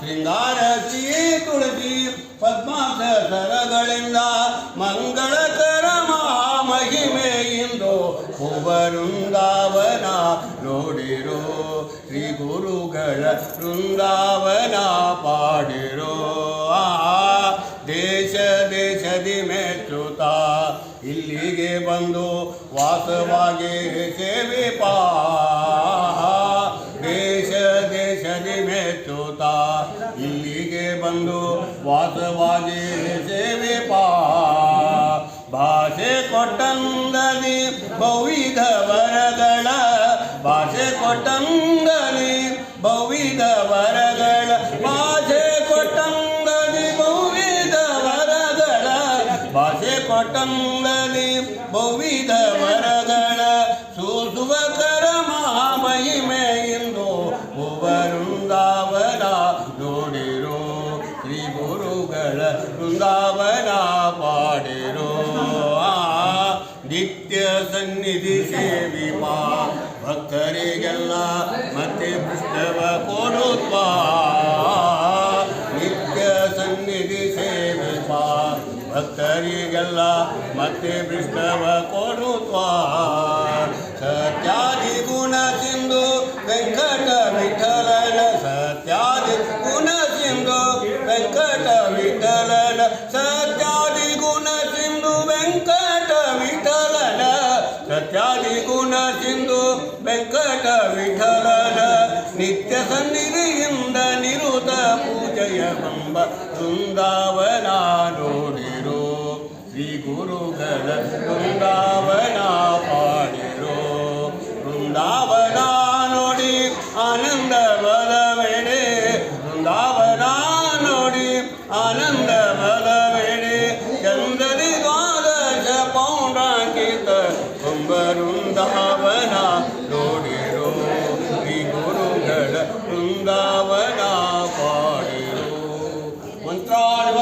ಶೃಂಗಾರಸಿ ತುಳಸಿ ಪದ್ಮಾಸ ಸರಗಳಿಂದ ಮಂಗಳಕರ ಇಂದು ವೃಂದಾವನ ನೋಡಿರೋ. ಶ್ರೀ ಗುರುಗಳ ವೃಂದಾವನ ಪಾಡಿರೋ. ಆ ದೇಶ ದೇಶದಿ ಮೆಚ್ಚುತ್ತ ಇಲ್ಲಿಗೆ ಬಂದು ವಾಸವಾಗಿ ಸೇವೆ ಪಾ ದೇಶ ದೇಶದಿ ಮೆಚ್ಚುತ್ತ ಇಲ್ಲಿಗೆ ಬಂದು ವಾಸವಾಗಿ ಸೇವೆ ಪಾ. ಭಾಷೆ ಕೊಟ್ಟಂದಲಿ ಬಹುವಿಧ ವರಗಳ ಭಾಷೆ ಕೊಟ್ಟಂದಲಿ ಬಹುವಿಧ ವರಗಳ ಭಾಷೆ ಕೊಟ್ಟಂದಲಿ ಬಹುವಿಧ ವರಗಳ ಭಾಷೆ ಕೊಟ್ಟಂದಲಿ ಬಹುವಿಧ ವರಗಳ ಸೂಸುವ ಕರ ಮಹಿಮೆಯಿಂದು ವೃಂದಾವನ ಪಾಡಿರೋ ನಿತ್ಯ ಸನ್ನಿಧಿ ಸೇವಿಪಾ ಭಕ್ತರಿಗೆಲ್ಲ ಮತ್ತೆ ಪುಸ್ತವ ಕೊಡುತ್ವಾ. ನಿತ್ಯ ಸನ್ನಿಧಿ ಸೇವಿಪಾ ಭಕ್ತರಿಗೆಲ್ಲ ಮತ್ತೆ ಪೃಷ್ಠವ ಕೊಡುತ್ವಾ. ಸತ್ಯಾದಿ ಗುಣ ವಿಠಲನ ಸತ್ಯಾದಿ ಗುಣ ಸಿಂಧು ವೆಂಕಟ ವಿಠಲನ ಸತ್ಯಾದಿ ಗುಣ ಸಿಂಧು ವೆಂಕಟ ವಿಠಲನ ನಿತ್ಯ ಸನ್ನಿಧಿಯಿಂದ ನಿರುತ ಪೂಜೆಯ ಬಂಬ ವೃಂದಾವನ ನೋಡಿರೋ ಶ್ರೀ ಗುರುಗಳ ವೃಂದಾವನ ಪಾಡಿರೋ ವೃಂದಾವನ ನೋಡಿ ಆನಂದವ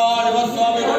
Jerônimo, sobe